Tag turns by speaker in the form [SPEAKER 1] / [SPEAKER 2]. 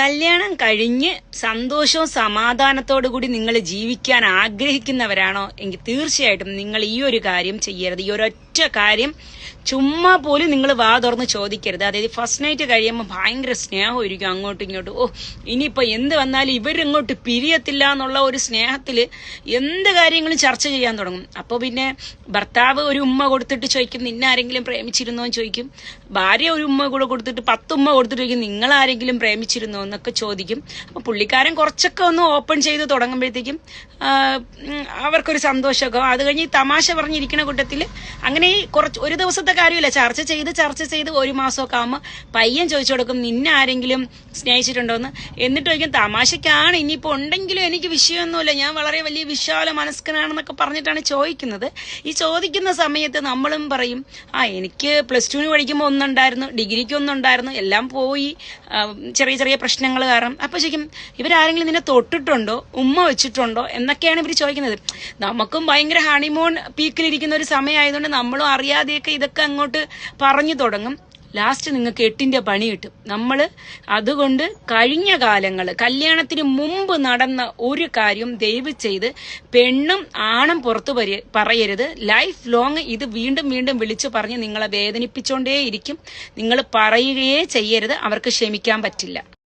[SPEAKER 1] കല്യാണം കഴിഞ്ഞ് സന്തോഷവും സമാധാനത്തോടു കൂടി നിങ്ങൾ ജീവിക്കാൻ ആഗ്രഹിക്കുന്നവരാണോ എങ്കിൽ തീർച്ചയായിട്ടും നിങ്ങൾ ഈ ഒരു കാര്യം ചെയ്യരുത്. ഈ ഒരൊറ്റ കാര്യം ചുമ്മാ പോലും നിങ്ങൾ വാ തുറന്ന് ചോദിക്കരുത്. അതായത് ഫസ്റ്റ് നൈറ്റ് കഴിയുമ്പോൾ ഭയങ്കര സ്നേഹം സ്നേഹമായിരിക്കും അങ്ങോട്ടും ഇങ്ങോട്ടും. ഓ ഇനിയിപ്പോൾ എന്ത് വന്നാലും ഇവരിങ്ങോട്ട് പിരിയത്തില്ല എന്നുള്ള ഒരു സ്നേഹത്തിൽ എന്ത് കാര്യങ്ങളും ചർച്ച ചെയ്യാൻ തുടങ്ങും. അപ്പോൾ പിന്നെ ഭർത്താവ് ഒരു ഉമ്മ കൊടുത്തിട്ട് ചോദിക്കും നിന്നെ ആരെങ്കിലും പ്രേമിച്ചിരുന്നോ? എന്ന് ചോദിക്കും. ഭാര്യ ഒരു ഉമ്മ കൂടെ കൊടുത്തിട്ട് പത്തുമ്മ കൊടുത്തിട്ട് ചോദിക്കും നിങ്ങൾ ആരെങ്കിലും പ്രേമിച്ചിരുന്നോ? എന്നൊക്കെ ചോദിക്കും. അപ്പോൾ പുള്ളിക്കാരൻ കുറച്ചൊക്കെ ഒന്ന് ഓപ്പൺ ചെയ്ത് തുടങ്ങുമ്പോഴത്തേക്കും അവർക്കൊരു സന്തോഷമൊക്കെ. അത് കഴിഞ്ഞ് തമാശ പറഞ്ഞിരിക്കുന്ന കൂട്ടത്തിൽ അങ്ങനെ കുറച്ച് ഒരു ദിവസത്തെ കാര്യമില്ല ചർച്ച ചെയ്ത് ചർച്ച ചെയ്ത് ഒരു മാസമൊക്കെ ആകുമ്പോൾ പയ്യൻ ചോദിച്ചു കൊടുക്കും നിന്നെ ആരെങ്കിലും സ്നേഹിച്ചിട്ടുണ്ടോ എന്ന് എന്നിട്ട് ചോദിക്കും തമാശക്കാണ് ഇനിയിപ്പോൾ ഉണ്ടെങ്കിലും എനിക്ക് വിഷയമൊന്നുമില്ല. ഞാൻ വളരെ വലിയ വിശാല മനസ്കനാണെന്നൊക്കെ പറഞ്ഞിട്ടാണ് ചോദിക്കുന്നത്. ഈ ചോദിക്കുന്ന സമയത്ത് നമ്മളും പറയും ആ എനിക്ക് പ്ലസ് ടുവിന് പഠിക്കുമ്പോൾ ഒന്നുണ്ടായിരുന്നു ഡിഗ്രിക്ക് ഒന്നുണ്ടായിരുന്നു എല്ലാം പോയി ചെറിയ ചെറിയ പ്രശ്നങ്ങൾ കാരണം. അപ്പോൾ ചോദിക്കും ഇവരാരെങ്കിലും നിന്നെ തൊട്ടിട്ടുണ്ടോ? ഉമ്മ വെച്ചിട്ടുണ്ടോ? എന്നൊക്കെയാണ് ഇവർ ചോദിക്കുന്നത്. നമുക്കും ഭയങ്കര ഹണിമൂൺ പീക്കിലിരിക്കുന്ന ഒരു സമയമായതുകൊണ്ട് നമ്മളും അറിയാതെയൊക്കെ ഇതൊക്കെ അങ്ങോട്ട് പറഞ്ഞു തുടങ്ങും. ലാസ്റ്റ് നിങ്ങൾക്ക് എട്ടിന്റെ പണി കിട്ടും. നമ്മൾ അതുകൊണ്ട് കഴിഞ്ഞ കാലങ്ങൾ കല്യാണത്തിന് മുമ്പ് നടന്ന ഒരു കാര്യം ദയവ് ചെയ്ത് പെണ്ണും ആണും പുറത്തു പറയരുത്. ലൈഫ് ലോങ് ഇത് വീണ്ടും വീണ്ടും വിളിച്ചു പറഞ്ഞ് നിങ്ങളെ വേദനിപ്പിച്ചുകൊണ്ടേയിരിക്കും നിങ്ങൾ പറയുകയേ ചെയ്യരുത്. അവർക്ക് ക്ഷമിക്കാൻ പറ്റില്ല.